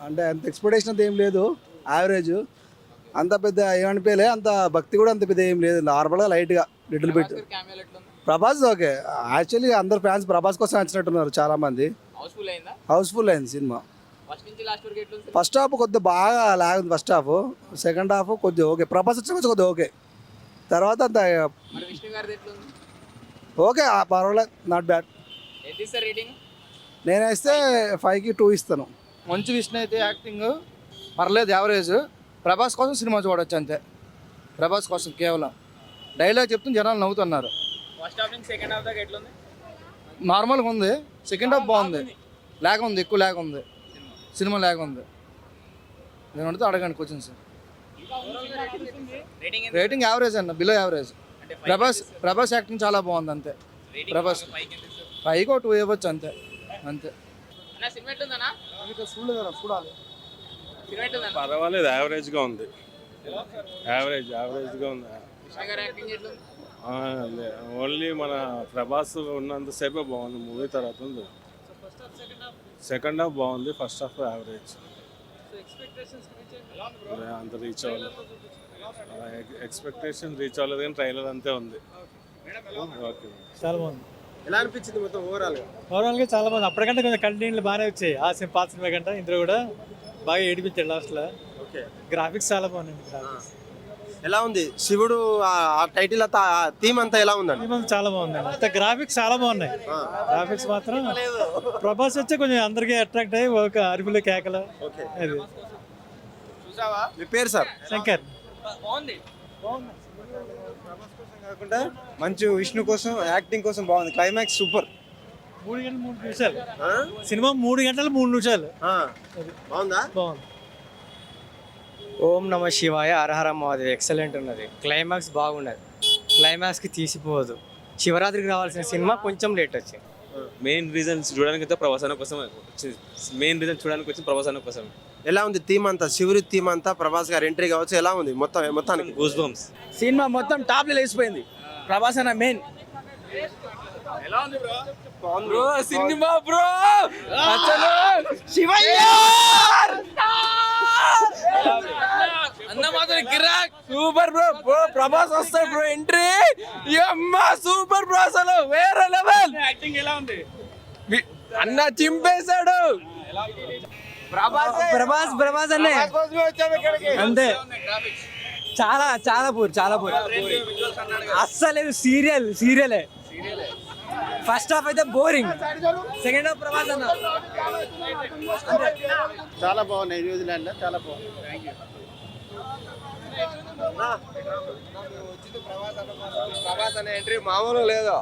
అంటే అంత ఎక్స్పెక్టేషన్ అంత ఏం లేదు. యావరేజ్ అంత పెద్ద ఏమనిపించలే అంత భక్తి కూడా అంత పెద్ద ఏం లేదు. నార్మల్గా లైట్గా little bit Prabhas okay. Actually అందరు ఫ్యాన్స్ ప్రభాస్ కోసం వచ్చినట్టున్నారు చాలా మంది హౌస్ఫుల్ అయిందా సినిమా. ఫస్ట్ హాఫ్ కొద్దిగా బాగా లాగ్ ఉంది ఫస్ట్ హాఫ్ సెకండ్ హాఫ్ కొద్దిగా ఓకే ప్రభాస్ వచ్చిన కొంచెం కొద్దిగా ఓకే తర్వాత అంత ఓకే పర్వాలేదు నాట్ బ్యాడ్ నేనేస్తే ఫైవ్కి టూ ఇస్తాను. మంచు విష్ణు అయితే యాక్టింగ్ పర్లేదు యావరేజ్. ప్రభాస్ కోసం సినిమా చూడొచ్చు అంతే. ప్రభాస్ కోసం కేవలం. డైలాగ్ చెప్తే జనాలు నవ్వుతున్నారు. నార్మల్గా ఉంది. సెకండ్ హాఫ్ బాగుంది. లేక ఉంది ఎక్కువ లేక ఉంది. సినిమా లేక ఉంది. నేను అడిగితే అడగండి క్వశ్చన్స్ రేటింగ్ ఎంత? రేటింగ్ యావరేజ్ అన్న below average Prabhas Prabhas acting చాలా బాగుంది అంతే. ప్రభాస్. పైకి టూ ఇవ్వచ్చు అంతే. అంతే. చూడాలి. పర్వాలేదు యావరేజ్గా ఉంది. యావరేజ్ యావరేజ్గా ఉంది. ఓన్లీ మన ప్రభాస్ ఉన్నంతసేపే బాగుంది మూవీ తర్వాత ఉంది. సెకండ్ హాఫ్ బాగుంది ఫస్ట్ హాఫ్ యావరేజ్ అంత రీచ్ అవ్వలేదు. ఎక్స్పెక్టేషన్ రీచ్ అవ్వలేదు కానీ ట్రైలర్ అంతే ఉంది. ఓకే చాలా బాగుంది. ఎలా అనిపించింది మొత్తం ఓవరాల్గా? ఓవరాల్గా చాలా బాగుంది. అప్పటికంటే కొంచెం కంటెంట్లు బాగానే వచ్చాయి. ఆ సినిమా పాత సినిమా కంటే ఇందులో కూడా బాగా ఏడిపించాడు లాస్ట్లో ఓకే. గ్రాఫిక్స్ చాలా బాగున్నాయి గ్రాఫిక్స్ ఎలా ఉంది? శివుడు ఆ- టైటిల్ అంతా థీమ్ అంతా ఎలా ఉందండి? సినిమా చాలా బాగుంది. అంత గ్రాఫిక్స్ చాలా బాగున్నాయి. గ్రాఫిక్స్ మాత్రం ప్రభాస్ వచ్చి కొంచెం అందరికీ అట్రాక్ట్ అయ్యి ఒక అరుపులు కేకలు. ఓకే. అది. మీ పేరు సార్? శంకర్. బాగుంది. కాకుండా మంచి విష్ణు కోసం యాక్టింగ్ కోసం బాగుంది. Climax super. మూడు గంటలు మూడు నిమిషాలు. సినిమా మూడు గంటలు మూడు నిమిషాలు. బాగుందా? బాగుంది. ఓం నమ శివాయ అరహర మహాదేవ్. ఎక్సలెంట్ ఉన్నది. క్లైమాక్స్ బాగున్నది. క్లైమాక్స్కి తీసిపోదు. శివరాత్రికి రావాల్సిన సినిమా కొంచెం లేట్ వచ్చింది. మెయిన్ రీజన్ చూడడానికి అయితే ప్రవాసన కోసం మెయిన్ రీజన్ చూడడానికి వచ్చిన ప్రవాసన కోసం. ఎలా ఉంది థీమ్ అంతా? శివుడి థీమ్ అంతా ప్రభాస్ గారు ఎంట్రీ కావచ్చు ఎలా ఉంది మొత్తం మొత్తానికి? గూస్ బంప్స్ సినిమా మొత్తం టాప్లో లేచిపోయింది. ప్రభాస్ అన్న మెయిన్ బ్రో? సినిమా బ్రో! అసలు అన్న మాత్రం కిరాక్ సూపర్ బ్రో బ్రో ప్రభాస్ వస్తాడు బ్రో ఎంట్రీ. అమ్మా సూపర్ బ్రో అసలు వేరే ఎలా ఉంది? అన్న చింపేశాడు. ప్రభాస్ ప్రభాస్ ప్రభాస్ అన్నే. అంతే. చాలా చాలా పూర్ చాలా పూర్. అస్సలు సీరియల్ సీరియలే ఫస్ట్ హాఫ్ అయితే బోరింగ్ సెకండ్ హాఫ్ ప్రభాస్ అన్న. చాలా బాగున్నాయి న్యూజిలాండ్లో చాలా బాగుంది ప్రభాస్ అనే ఎంట్రీ మామూలు లేదు.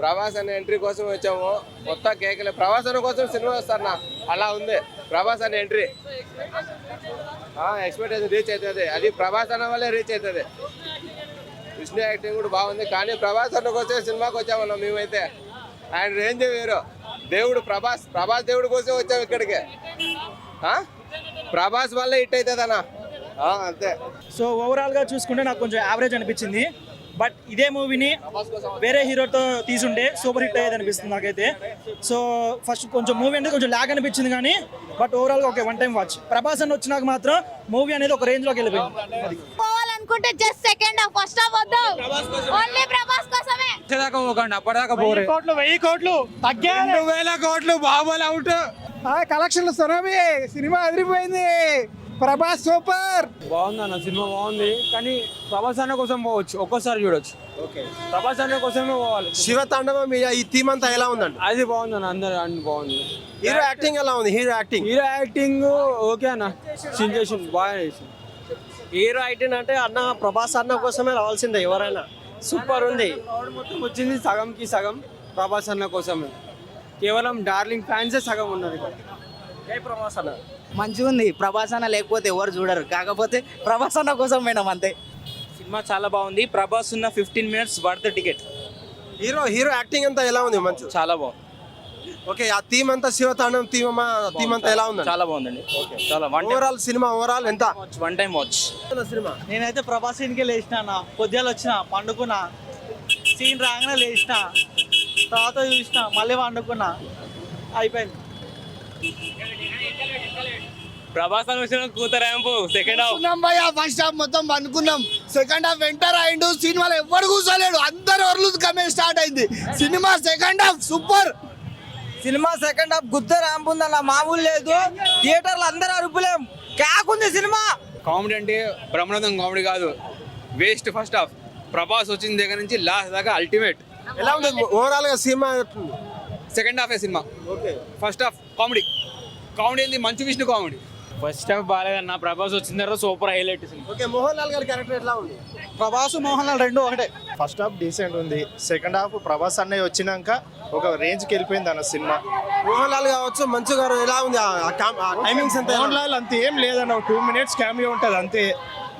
ప్రభాస్ అనే ఎంట్రీ కోసం వచ్చాము. కొత్త కేకలే. ప్రభాస్ అనే కోసం సినిమా వస్తారన్నా అలా ఉంది. ప్రభాస్ అనే ఎంట్రీ ఎక్స్పెక్టేషన్ రీచ్ అవుతుంది. అది ప్రభాస్ అన్న వల్లే రీచ్ అవుతుంది. విష్ణు యాక్టింగ్ కూడా బాగుంది. కానీ ప్రభాస్ అన్న కోసం సినిమాకి వచ్చామన్నా మేమైతే. ఆయన రేంజ్ వేరు. దేవుడు ప్రభాస్. ప్రభాస్ దేవుడి కోసం వచ్చాము ఇక్కడికి. ప్రభాస్ వల్ల హిట్ అవుతుంది అన్న. అంతే. సో ఓవరాల్గా చూసుకుంటే నాకు కొంచెం యావరేజ్ అనిపించింది. బట్ ఇదే మూవీని వేరే హీరోతో తీసుంటే సూపర్ హిట్ అయ్యేది అనిపిస్తుంది నాకైతే. సో ఫస్ట్ కొంచెం మూవీ అంటే కొంచెం లాగ్ అనిపించింది కానీ బట్ ఓవరాల్గా okay one time watch Prabhas అని వచ్చినాక మాత్రం మూవీ అనేది ఒక రేంజ్లోకి వెళ్ళిపోయింది. పోవాలనుకుంటే just second half first half వద్దు. ఓన్లీ ప్రభాస్ కోసమే. వచ్చేదాకా పోకండి అప్పటిదాకా పోరే. కోట్లు వెయ్యి కోట్లు. తగ్గా రెండు వేల కోట్లు బాబులు అవుట్. కలెక్షన్లు సినిమా అదిరిపోయింది. ప్రభాస్ సూపర్! బాగుంది అన్న సినిమా బాగుంది. కానీ ప్రభాస్ అన్న కోసం పోవచ్చు. ఒక్కోసారి చూడొచ్చు. ప్రభాస్ అన్న కోసమే పోవాలి. శివ తాండవం ఈ- ఈ థీమ్ అంతా ఎలా ఉందండి? అది బాగుంది అన్న అందరు అన్ని బాగుంది. హీరో యాక్టింగ్ ఎలా ఉంది? Hero acting? Hero acting okay అన్న. సిచ్యుయేషన్ బాగా చేసింది హీరో యాక్టింగ్ అంటే అన్న ప్రభాస్ అన్న కోసమే రావాల్సిందే ఎవరైనా. సూపర్ ఉంది. క్రౌడ్ మొత్తం వచ్చింది సగంకి సగం ప్రభాస్ అన్న కోసమే. కేవలం డార్లింగ్ ఫ్యాన్సే సగం ఉన్నారు ఇక్కడ. జై ప్రభాస్ అన్న మంచిగా ఉంది ప్రభాస్ అన్న లేకపోతే ఎవరు చూడరు. కాకపోతే ప్రభాస్ అన్న కోసం పోయినాం అంతే. సినిమా చాలా బాగుంది. ప్రభాస్ ఉన్న fifteen minutes worth ticket hero hero acting అంతా ఎలా ఉంది? మంచి. చాలా బాగుంది. ఓకే ఆ థీమ్ అంతా శివ తాండవం థీమ్ థీమ్ అంతా ఎలా ఉందండి? చాలా బాగుందండి. చాలా వన్ ఓవరాల్ సినిమా ఓవరాల్ ఎంత? వన్ టైం వాచ్ సినిమా? నేనైతే ప్రభాస్ ఇంటికి లేచిన పొద్దులు వచ్చిన పండుకున్నా. సీన్ రాగానే లేచిన. తర్వాత చూసిన మళ్ళీ పండుకున్నా. అయిపోయింది. ప్రభాస్ అని వచ్చిన కూతరాంపు సెకండ్ హాఫ్ ఫస్ట్ హాఫ్ మొత్తం అనుకున్నాం. సెకండ్ హాఫ్ ఎంటర్ అయిండు సినిమాలో ఎవరు కూర్చోలేడు. అందరు ఒర్లు కమెంట్ స్టార్ట్ అయింది. సినిమా సెకండ్ హాఫ్ సూపర్ సినిమా సెకండ్ హాఫ్ గుద్ద ర్యాంపుంది అలా మామూలు లేదు. థియేటర్లు అందరూ అరుపులేం. కాకుంది సినిమా. కామెడీ అంటే బ్రహ్మానందం కామెడీ కాదు. వేస్ట్ ఫస్ట్ హాఫ్ ప్రభాస్ వచ్చిన దగ్గర నుంచి లాస్ట్ దాకా అల్టిమేట్ ఎలా ఉంది ఓవరాల్గా సినిమా? సెకండ్ హాఫ్ సినిమా. ఫస్ట్ హాఫ్ కామెడీ కామెడీ ఏంది? Manchu Vishnu comedy first half బాగాలేదన్న. Prabhas వచ్చిన తర్వాత super highlight okay Mohan Lal గారి క్యారెక్టర్ ఎట్లా ఉంది? ప్రభాస్ మోహన్ లాల్ రెండు ఒకటే. ఫస్ట్ హాఫ్ డీసెంట్ ఉంది. సెకండ్ హాఫ్ ప్రభాస్ అన్నయ్య వచ్చినాక ఒక రేంజ్కి వెళ్ళిపోయింది అన్న సినిమా. మోహన్ లాల్ కావచ్చు మంచు గారు ఎలా ఉంది? టైమింగ్స్ ఎంత? మోహన్ లాల్ అంత ఏం లేదన్న. టూ మినిట్స్ క్యామియో ఉంటుంది అంతే.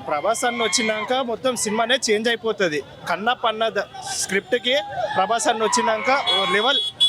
ప్రభాస్ అన్న వచ్చినాక మొత్తం సినిమానే చేంజ్ అయిపోతుంది. కన్నప్ప అన్న ద- స్క్రిప్ట్కి ప్రభాస్ అన్న వచ్చినాక ఓ లెవెల్